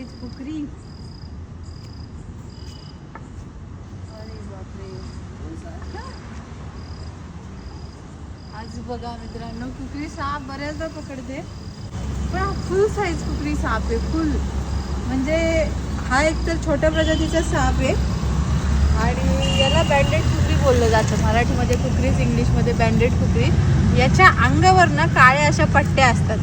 Size कुकरी अरे बापरे. आज बघा मित्रांनो कुकरी साप बऱ्याचदा पकडते. पण हा फुल साईज कुकरी साप आहे फुल म्हणजे हा एक तर छोट्या प्रजातीचा साप आहे. आणि याला बँडेड कुकरी बोललं जातं. मराठीमध्ये कुकरीच इंग्लिशमध्ये बँडेड कुकरी. याच्या अंगावर ना काळ्या अशा पट्ट्या असतात.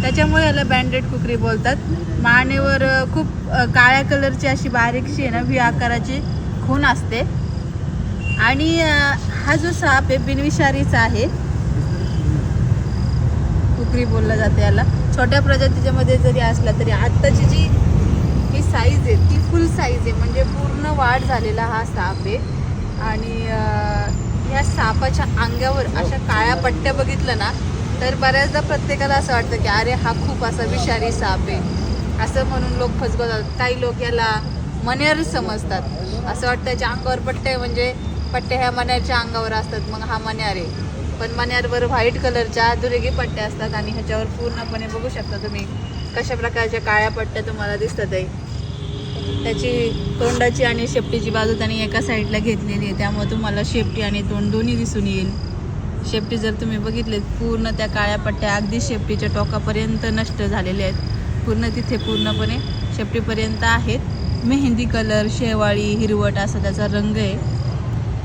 त्याच्यामुळे याला बँडेड कुकरी बोलतात. मानेवर खूप काळ्या कलरची अशी बारीकशी आहे ना व्ही आकाराची खून असते. आणि हा जो साप आहे बिनविषारीचा आहे. कुकरी बोललं जाते याला. छोट्या प्रजातीच्या मध्ये जरी असला तरी आत्ताची जी ही साईज आहे ती फुल साईज आहे. म्हणजे पूर्ण वाढ झालेला हा साप आहे. आणि या सापाच्या अंगावर अशा काळ्या पट्ट्या बघितलं ना तर बऱ्याचदा प्रत्येकाला असं वाटतं की अरे हा खूप असा विषारी साप आहे. असं म्हणून लोक फसगवतात. काही लोक याला मनेर समजतात. असं वाटतं त्याच्या अंगावर पट्टे म्हणजे पट्ट्या ह्या मन्यारच्या अंगावर असतात. मग हा मन्यार आहे. पण मन्यारवर व्हाईट कलरच्या दुरेगी पट्ट्या असतात आणि ह्याच्यावर पूर्णपणे बघू शकता तुम्ही कशा प्रकारच्या काळ्या पट्ट्या तुम्हाला दिसतात आहे. त्याची तोंडाची आणि शेपटीची बाजू त्यांनी एका साईडला घेतलेली आहे. त्यामुळे तुम्हाला शेपटी आणि तोंड दोन्ही दिसून येईल. शेपटी जर तुम्ही बघितले पूर्ण त्या काळ्या पट्ट्या अगदी शेपटीच्या टोकापर्यंत नष्ट झालेल्या आहेत. पूर्ण तिथे पूर्णपणे शेपटीपर्यंत आहेत. मेहंदी कलर शेवाळी हिरवट असा त्याचा रंग आहे.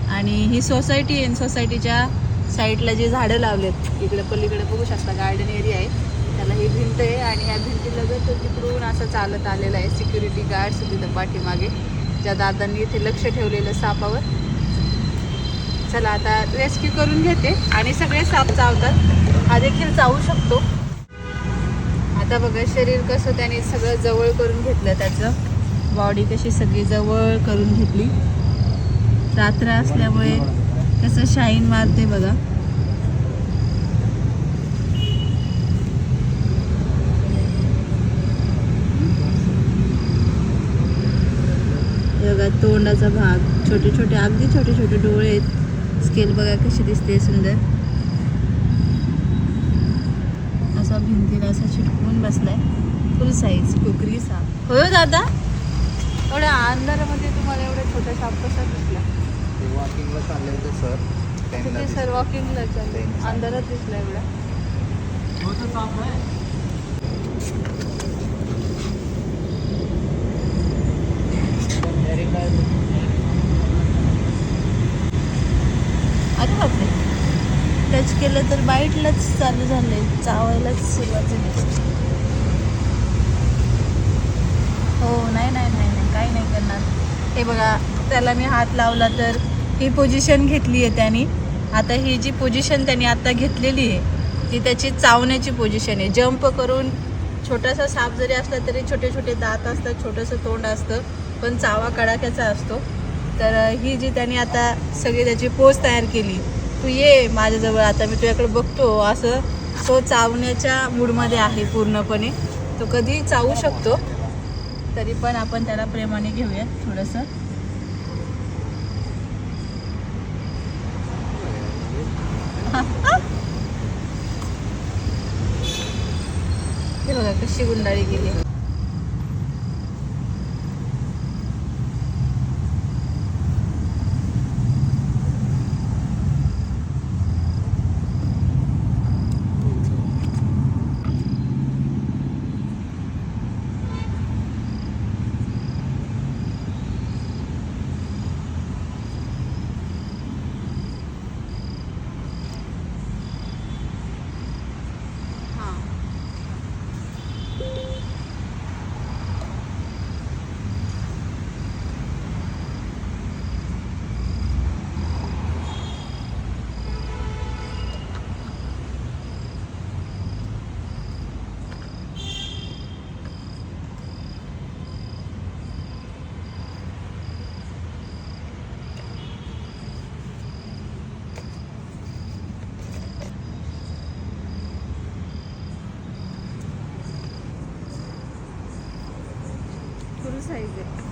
आणि ही सोसायटी आहे सोसायटीच्या साईडला जे झाडं लावलेत इकडे पलीकडे बघू शकता गार्डन एरिया आहे. त्याला ही भिंत आहे आणि ह्या भिंतीलगत तिकडून असं चालत आलेलं आहे. सिक्युरिटी गार्ड्स तिथं पाठीमागे. ज्या दादांनी इथे लक्ष ठेवलेलं सापावर चला आता रेस्क्यू करून घेते आणि सगळे साप चावतात. हा देखील चावू शकतो. आता बघा शरीर कसं त्याने सगळं जवळ करून घेतलं त्याचं. बॉडी कशी सगळी जवळ करून घेतली. रात्र असल्यामुळे कसं शाईन मारते बघा. बघा तोंडाचा भाग. छोटे छोटे अगदी छोटे छोटे डोळे आहेत. स्केल बघा कशी दिसते सुंदर. असा भिंतीला असा चिटकून बसलाय. फुल साईज कुकरी साप. हो दादा? एवढ्या अंधारामध्ये तुम्हाला एवढा छोटा साप कसा दिसला? वॉकिंगला चालले होते सर सर वॉकिंगला चालले अंधारात दिसला एवढा अरे बापरे टच केलं तर बाईटलाच चालू झाले चावायलाच सुरुवात झाली. हो नाही नाही नाही नाही काही नाही करणार. हे बघा त्याला मी हात लावला तर ही पोझिशन घेतली आहे त्याने. आता ही जी पोझिशन त्याने आता घेतलेली आहे ती त्याची चावण्याची पोझिशन आहे. जंप करून छोटासा साप जरी असला तरी छोटे छोटे दात असतात छोटंसं तोंड असतं पण चावा कडाक्याचा असतो. तर ही जी त्याने आता सगळी त्याची पोज तयार केली तू ये माझ्याजवळ आता मी तुझ्याकडे बघतो असं तो चावण्याच्या मूडमध्ये आहे पूर्णपणे. तो कधी चावू शकतो तरी पण आपण त्याला प्रेमाने घेऊया थोडंसं. हे बघा कशी गुंडाळी गेली サイズ。